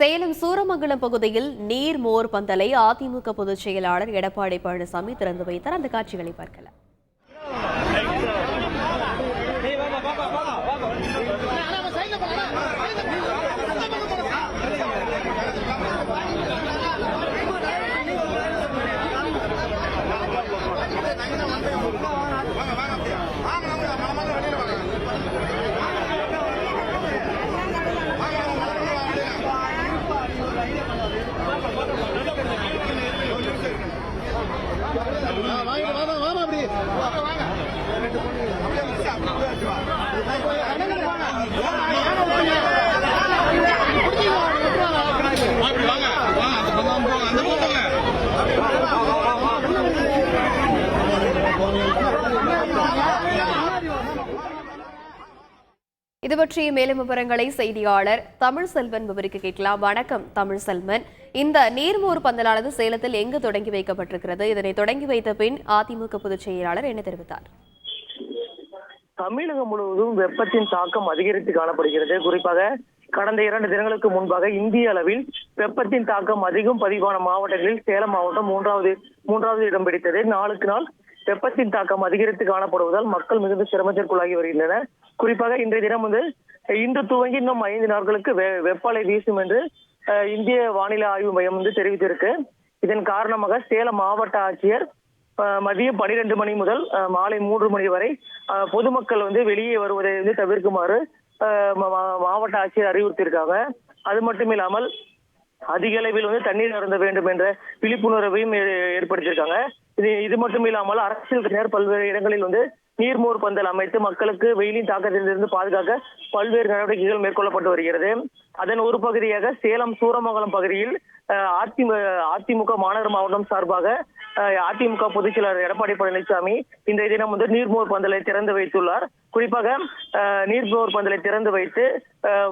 சேலம் சூரமங்கலம் பகுதியில் நீர் மோர் பந்தலை அதிமுக பொதுச் செயலாளர் எடப்பாடி பழனிசாமி திறந்து வைத்தார். அந்த காட்சிகளை பார்க்கலாம். இது பற்றிய மேலும் விவரங்களை செய்தியாளர் தமிழ் செல்வன் விவரிக்க கேட்கலாம். வணக்கம் தமிழ் செல்வன். இந்த நீர்மூர் பந்தலானது சேலத்தில் எங்கு தொடங்கி வைக்கப்பட்டிருக்கிறது? இதனை தொடங்கி வைத்த பின் அதிமுக பொதுச் செயலாளர் என்ன தெரிவித்தார்? தமிழகம் முழுவதும் வெப்பத்தின் தாக்கம் அதிகரித்து காணப்படுகிறது. குறிப்பாக கடந்த இரண்டு தினங்களுக்கு முன்பாக இந்திய அளவில் வெப்பத்தின் தாக்கம் அதிகம். பதிவான மாவட்டங்களில் சேலம் மாவட்டம் மூன்றாவது மூன்றாவது இடம் பிடித்தது. நாளுக்கு நாள் வெப்பத்தின் தாக்கம் அதிகரித்து காணப்படுவதால் மக்கள் மிகுந்த சிரமத்திற்குள்ளாகி வருகின்றனர். குறிப்பாக இன்றைய தினம் வந்து இன்று துவங்கி இன்னும் ஐந்து நாட்களுக்கு வெ- வீசும் என்று இந்திய வானிலை ஆய்வு மையம் வந்து தெரிவித்திருக்கு. இதன் காரணமாக சேலம் மாவட்ட ஆட்சியர் மதியம் பனிரெண்டு மணி முதல் மாலை மூன்று மணி வரை பொதுமக்கள் வந்து வெளியே வருவதை வந்து தவிர்க்குமாறு மா- மாவட்ட ஆட்சியர் அறிவுறுத்தியிருக்காங்க. அது மட்டும் இல்லாமல் அதிக அளவில் வந்து தண்ணீர் அருந்த வேண்டும் என்ற விழிப்புணர்வையும் ஏ- ஏற்படுத்தியிருக்காங்க. இது இது மட்டும் இல்லாமல் அரசியல் கட்சியினர் பல்வேறு இடங்களில் வந்து நீர்மோர் பந்தல் அமைத்து மக்களுக்கு வெயிலின் தாக்கத்திலிருந்து பாதுகாக்க பல்வேறு நடவடிக்கைகள் மேற்கொள்ளப்பட்டு வருகிறது. அதன் ஒரு பகுதியாக சேலம் சூரமங்கலம் பகுதியில் அதிமுக அதிமுக மாநகர மாவட்டம் சார்பாக அஹ், அதிமுக பொதுச் செயலாளர் எடப்பாடி பழனிசாமி இந்த தினம் வந்து நீர்மோர் பந்தலை திறந்து வைத்துள்ளார். குறிப்பாக அஹ், நீர்மோர் பந்தலை திறந்து வைத்து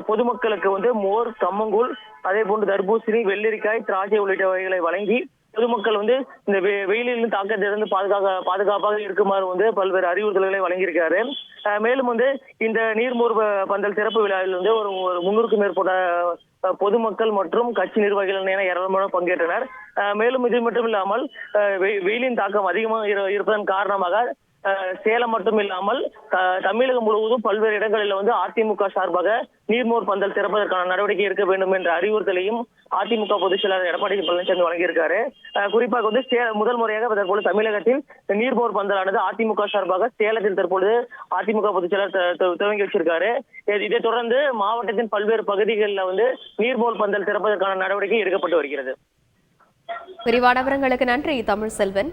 பொதுமக்களுக்கு வந்து மோர் கம்மங்கூழ் அதே போன்று தர்பூசணி வெள்ளரிக்காய் திராட்சை உள்ளிட்ட வகைகளை வழங்கி பொதுமக்கள் வந்து இந்த வெயிலிலிருந்து வெயிலில் தாக்கத்திலிருந்து பாதுகாக்க பாதுகாப்பாக இருக்குமாறு வந்து பல்வேறு அறிவுறுத்தல்களை வழங்கியிருக்காரு அஹ் மேலும் வந்து இந்த நீர்மோர் பந்தல் திறப்பு விழாவில் வந்து ஒரு ஒரு முன்னூறுக்கும் மேற்பட்ட பொதுமக்கள் மற்றும் கட்சி நிர்வாகிகள் என ஏராளமான பங்கேற்றனர். மேலும் இது மட்டும் இல்லாமல் வெயிலின் தாக்கம் அதிகமாக இரு- இருப்பதன் காரணமாக சேலம் மட்டும் இல்லாமல் தமிழகம் முழுவதும் பல்வேறு இடங்களில் வந்து அதிமுக சார்பாக நீர்மோர் பந்தல் திறப்பதற்கான நடவடிக்கை எடுக்க வேண்டும் என்ற அறிவுறுத்தலையும் அதிமுக பொதுச் செயலாளர் எடப்பாடி பழனிசாமி வழங்கியிருக்காரு. குறிப்பாக வந்து முதல் முறையாக தற்போது தமிழகத்தில் நீர்மோர் பந்தலானது அதிமுக சார்பாக சேலத்தில் தற்பொழுது அதிமுக பொதுச் செயலாளர் துவங்கி வச்சிருக்காரு. இதை தொடர்ந்து மாவட்டத்தின் பல்வேறு பகுதிகளில் வந்து நீர்மோர் பந்தல் திறப்பதற்கான நடவடிக்கை எடுக்கப்பட்டு வருகிறது. விரிவான விவரங்களுக்கு நன்றி தமிழ் செல்வன்